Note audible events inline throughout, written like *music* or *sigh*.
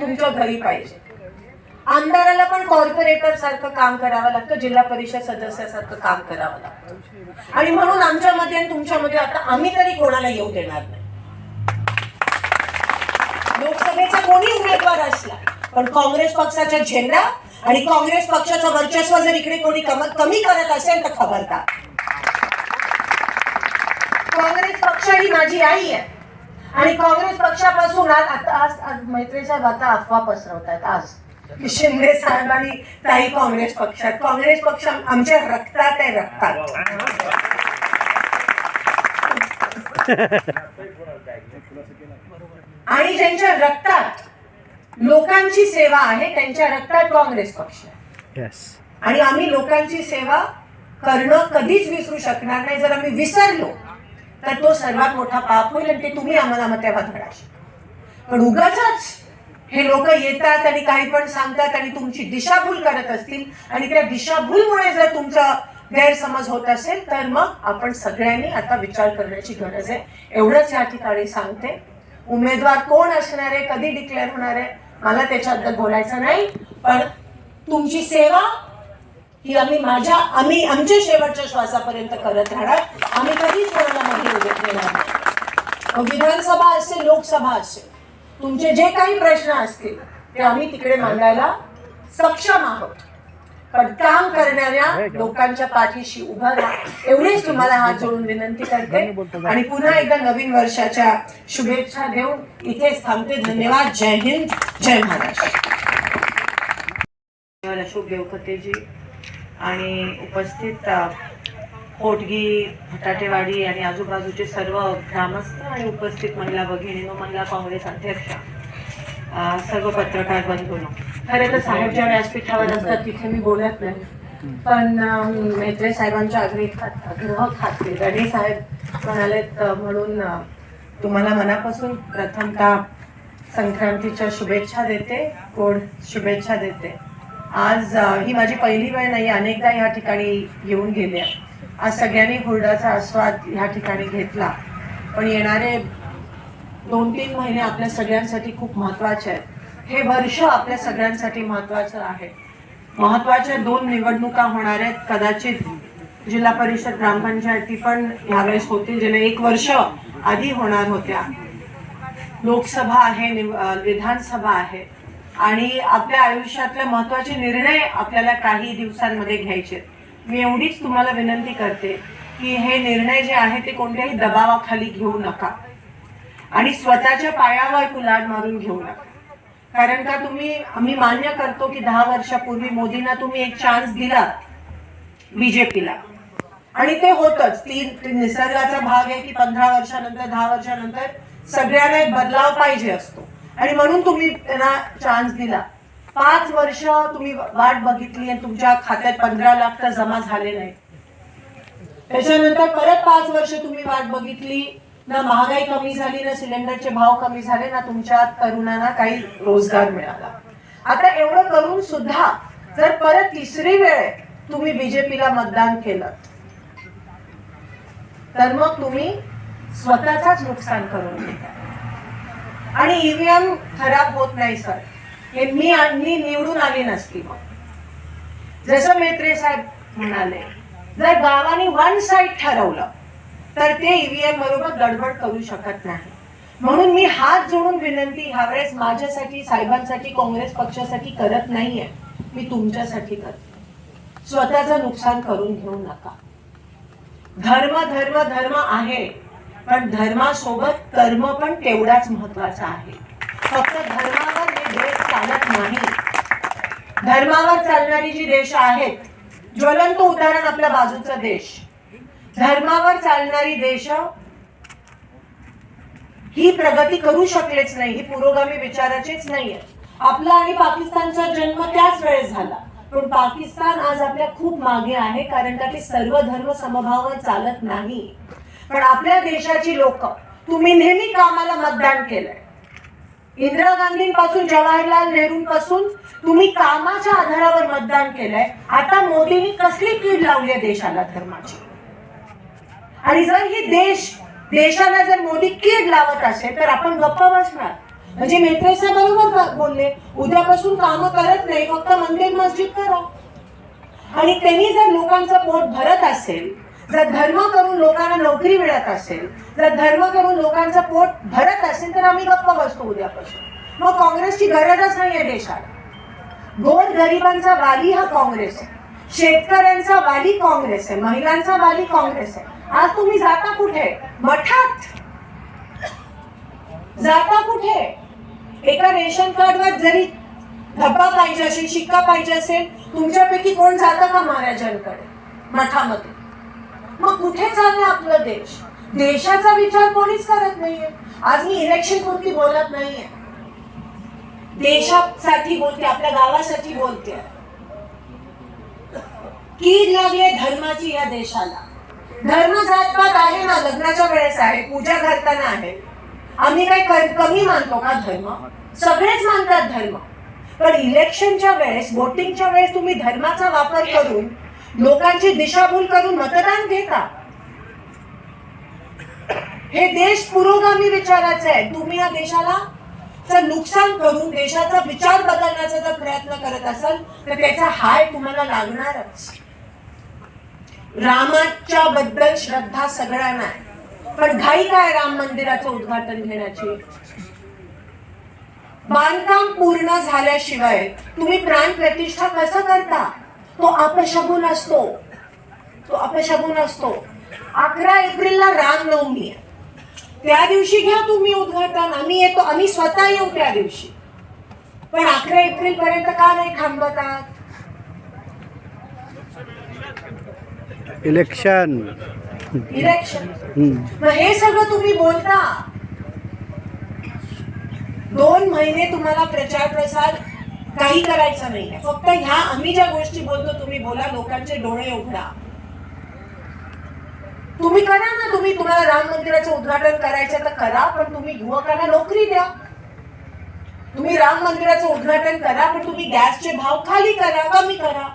तुमच्या घरी पाहिजे. आमदाराला पण कॉर्पोरेटर सारखं काम करावं लागतं जिल्हा परिषद सदस्यासारखं काम करावं लागतं. आणि म्हणून आमच्यामध्ये आणि तुमच्यामध्ये आता आम्ही तरी कोणाला येऊ देणार नाही. लोकसभेचा कोणी उमेदवार असला पण काँग्रेस पक्षाचा झेंडा आणि काँग्रेस पक्षाचं वर्चस्व जर इकडे कोणी कम- कमी करत असेल तर खबरदार. काँग्रेस पक्ष ही माझी आई आहे. आणि काँग्रेस पक्षापासून आज आता आज आज मैत्री साहेब आता अफवा पसरवतात आज. की शिंदे साहेब आणि ताई काँग्रेस पक्षात काँग्रेस पक्ष आमच्या रक्तात आहे रक्तात. आणि ज्यांच्या रक्तात लोकांची सेवा आहे त्यांच्या रक्तात काँग्रेस पक्ष आणि आम्ही लोकांची सेवा करणं कधीच विसरू शकणार नाही. जर आम्ही विसरलो तर तो सर्वात मोठा पाप होईल आणि ते तुम्ही आम्हाला मग तेव्हा धडा पण उगाच हे लोक येतात आणि काही पण सांगतात आणि तुमची दिशाभूल करत असतील आणि त्या दिशाभूलमुळे जर तुमचा गैरसमज होत असेल तर मग आपण सगळ्यांनी आता विचार करण्याची गरज आहे. एवढंच या ठिकाणी सांगते. उमेदवार कोण असणार आहे कधी डिक्लेअर होणार आहे मला त्याच्याबद्दल बोलायचं नाही. पण तुमची सेवा ही आम्ही माझ्या आम्ही आमच्या शेवटच्या श्वासापर्यंत करत राहणार. आम्ही कधी कोणाला मागे उभे ठेवणार नाही. मग विधानसभा असेल लोकसभा असेल तुमचे जे काही प्रश्न असतील ते आम्ही तिकडे मांडायला सक्षम आहोत. पण काम करणाऱ्या लोकांच्या पाठीशी उभं राहा. एवढीच तुम्हाला हात जोडून विनंती करते. आणि पुन्हा एकदा नवीन वर्षाच्या शुभेच्छा देऊन इथेच थांबते. धन्यवाद. जय हिंद. जय महाराष्ट्र. अशोक देवखतेजी आणि उपस्थित अ, होटगी फटाटेवाडी आणि आजूबाजूचे सर्व ग्रामस्थ आणि उपस्थित महिला भगिनीनो महिला काँग्रेस अध्यक्ष सर्व पत्रकार बंधूंनो. खरे तर साहेब ज्या व्यासपीठावर असतात तिथे मी बोलत नाही. पण मेत्रे साहेबांच्या आग्रह आग्रह खाते गणे साहेब म्हणालेत म्हणून तुम्हाला मनापासून प्रथमतः संक्रांतीच्या शुभेच्छा देते गोड शुभेच्छा देते. आज ही माझी पहिली वेळ नाही अनेकदा या ठिकाणी येऊन गेले आज सगळ्यांनी हुरडाचा आस्वाद ह्या ठिकाणी घेतला. पण येणारे दोन तीन महिने आपल्या सगळ्यांसाठी खूप महत्त्वाचे आहेत. हे वर्ष आपल्या सगळ्यांसाठी महत्वाचं आहे. महत्त्वाच्या दोन निवडणुका होणार आहेत. कदाचित जिल्हा परिषद ग्रामपंचायती पण यावेळेस होतील ज्याने एक वर्ष आधी होणार होत्या. लोकसभा आहे निव- विधानसभा आहे. आणि आपल्या आयुष्यातले महत्त्वाचे निर्णय आपल्याला काही दिवसांमध्ये घ्यायचे आहेत. मी एवढीच तुम्हाला विनंती करते की हे निर्णय जे आहे ते कोणत्याही दबावाखाली घेऊ नका. आणि स्वतःच्या पायावर कुलाड मारून घेऊ नका. कारण का तुम्ही आम्ही मान्य करतो की दहा वर्षापूर्वी मोदींना तुम्ही एक चान्स दिला बीजेपीला. आणि ते होतच. ती निसर्गाचा भाग आहे की पंधरा वर्षानंतर दहा वर्षानंतर सगळ्यांना एक बदलाव पाहिजे असतो. आणि म्हणून तुम्ही त्यांना चान्स दिला. पाच वर्ष तुम्ही वाट बघितली आणि तुमच्या खात्यात पंधरा लाख तर जमा झाले नाही. त्याच्यानंतर परत पाच वर्ष तुम्ही वाट बघितली ना महागाई कमी झाली ना सिलेंडरचे भाव कमी झाले ना तुमच्या तरुणांना काही रोजगार मिळाला. आता एवढं करून सुद्धा जर परत तिसरी वेळ तुम्ही बीजेपीला मतदान केलं तर मग तुम्ही स्वतःचाच नुकसान करून घेता. आणि ईव्हीएम खराब होत नाही सर. हे मी मी निवडून आली नसती. मग जसं मेत्रे साहेब म्हणाले जर गावाने वन साईड ठरवलं तर ते ईव्हीएम बरोबर गडबड करू शकत नाही. म्हणून मी हात जोडून विनंती ह्यावेळेस माझ्यासाठी साहेबांसाठी काँग्रेस पक्षासाठी करत नाहीये. मी तुमच्यासाठी करते. स्वतःचं नुकसान करून घेऊ नका. धर्म धर्म धर्म आहे पण धर्मासोबत कर्म पण तेवढाच महत्त्वाचा आहे. फक्त धर्मावर हे चालत नाही धर्मावर चालणारी जी देश आहेत ज्वलंत उदाहरण आपल्या बाजूचा देश. धर्मावर चालणारी देश ही प्रगती करू शकलेच नाही ही पुरोगामी विचाराचीच नाहीये. आपला आणि पाकिस्तानचा जन्म त्याच वेळेस झाला. पण पाकिस्तान आज आपल्या खूप मागे आहे कारण का ते सर्व धर्म समभावावर चालत नाही. पण आपल्या देशाची लोक तुम्ही नेहमी कामाला मतदान केलंय. इंदिरा गांधींपासून जवाहरलाल नेहरूंपासून तुम्ही कामाच्या आधारावर मतदान केलंय. आता मोदींनी कसली कीड लावली आहे देशाला धर्माची? आणि जर ही देश देशाला जर मोदी कीड लावत असेल तर आपण गप्प बसणार. म्हणजे मेत्रे बरोबर बोलले उद्यापासून काम करत नाही फक्त मंदिर मस्जिद करा. आणि त्यांनी जर लोकांचं पोट भरत असेल जर धर्म करून लोकांना नोकरी मिळत असेल जर धर्म करून लोकांचं पोट भरत असेल तर आम्ही गप्प बसतो उद्यापासून. मग काँग्रेसची गरजच नाही आहे देशाला. गोर गरिबांचा वाली हा काँग्रेस आहे. शेतकऱ्यांचा वाली काँग्रेस आहे. महिलांचा वाली काँग्रेस आहे. आज तुम्ही जाता कुठे? मठात. जाता कुठे? एका रेशन कार्डवर जरी धब्बा पाहिजे असेल शिक्का पाहिजे असेल तुमच्यापैकी कोण जातं का महाराजांकडे? मठामध्ये. मग कुठे चालला आपला देश? देशाचा विचार कोणीच करत नाहीये. आज मी इलेक्शन पुरती बोलत नाहीये. देशासाठी बोलते आपल्या गावासाठी बोलते. कीड लागले धर्माची या देशाला? धर्म जातपात आहे ना लग्नाच्या वेळेस आहे पूजा करताना आहे. आम्ही काही कमी मानतो का धर्म? सगळेच मानतात धर्म. पण इलेक्शनच्या वेळेस वोटिंगच्या वेळेस तुम्ही धर्माचा वापर करून लोकांची दिशाभूल करून मतदान घेता हे देश पुरोगामी विचाराचे आहे. तुम्ही या देशाला नुकसान करून देशाचा विचार बदलण्याचा जर प्रयत्न करत असाल तर त्याचा हाय तुम्हाला लागणारच. रामाच्या बद्दल श्रद्धा सगळ्यांना पण घाई काय राम मंदिराचं उद्घाटन घेण्याची? बांधकाम पूर्ण झाल्याशिवाय तुम्ही प्राण प्रतिष्ठा कसं करता? तो अपशगुन असतो. तो अपशगुन असतो. अकरा एप्रिलला रामनवमी आहे. त्या दिवशी घ्या तुम्ही उद्घाटन. आम्ही येतो आम्ही स्वतः येऊ त्या दिवशी. पण अकरा एप्रिल पर्यंत का नाही थांबत आहात इलेक्शन इलेक्शन. मग हे सगळं तुम्ही बोलता. दोन महिने तुम्हाला प्रचार प्रसार काही करायचं नाही. फक्त ह्या आम्ही ज्या गोष्टी बोलतो तुम्ही बोला लोकांचे डोळे उघडा. तुम्ही करा ना तुम्ही तुम्हाला राम मंदिराचं उद्घाटन करायचं तर करा पण तुम्ही युवकांना नोकरी द्या. तुम्ही राम मंदिराचं उद्घाटन करा पण तुम्ही गॅसचे भाव खाली करा कमी करा.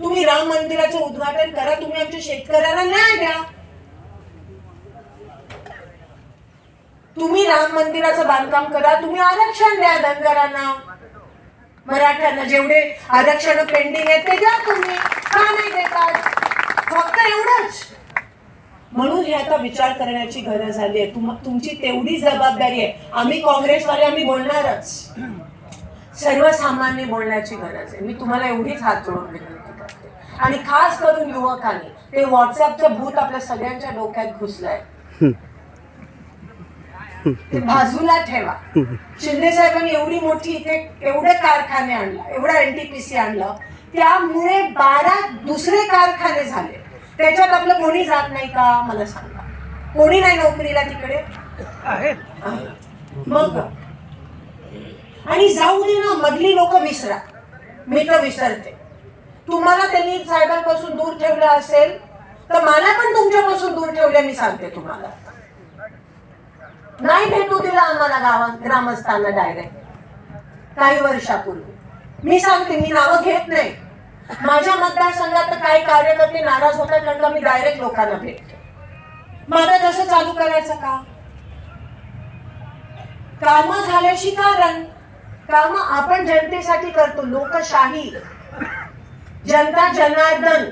तुम्ही राम मंदिराचं उद्घाटन करा तुम्ही आमच्या शेतकऱ्यांना न्याय द्या. तुम्ही राम मंदिराचं बांधकाम करा तुम्ही आरक्षण द्या धनगरांना. मराठ्यांना जेवढे आरक्षण पेंडिंग आहेत ते द्या तुम्ही. का नाही देतात? फक्त एवढंच. म्हणून हे आता विचार करण्याची गरज आली आहे. तुम तुमची तेवढी जबाबदारी आहे. आम्ही काँग्रेसवाले आम्ही बोलणारच. सर्वसामान्य बोलण्याची गरज आहे. मी तुम्हाला एवढीच हात जोडून विनंती करते. आणि खास करून युवकांनी ते व्हॉट्सअपचं भूत आपल्या सगळ्यांच्या डोक्यात घुसलंय. ते *laughs* बाजूला ठेवा. शिंदे साहेबांनी एवढी मोठी इथे एवढे कारखाने आणला एवढा एनटीपीसी आणलं. त्यामुळे बारा दुसरे कारखाने झाले. त्याच्यात आपलं कोणी जात नाही का? मला सांगा. कोणी नाही नोकरीला तिकडे. मग? आणि जाऊ दे ना मधली लोक विसरा. मी तर विसरते. तुम्हाला त्यांनी साहेबांपासून दूर ठेवलं असेल तर मला पण तुमच्यापासून दूर ठेवलं मी सांगते तुम्हाला. नाही भेटू दिला आम्हाला गावात ग्रामस्थांना डायरेक्ट काही वर्षापूर्वी. मी सांगते मी नावं घेत नाही. माझ्या मतदारसंघात तर काही कार्यकर्ते नाराज होतात कारण का मी डायरेक्ट लोकांना भेटते. माझं तसं चालू करायचं का? काम झाल्याशी कारण काम आपण जनतेसाठी करतो लोकशाही. जनता जनार्दन.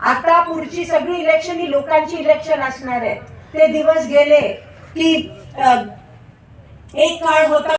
आता पुढची सगळी इलेक्शन ही लोकांची इलेक्शन असणार आहे. ते दिवस गेले. की एक काळ होता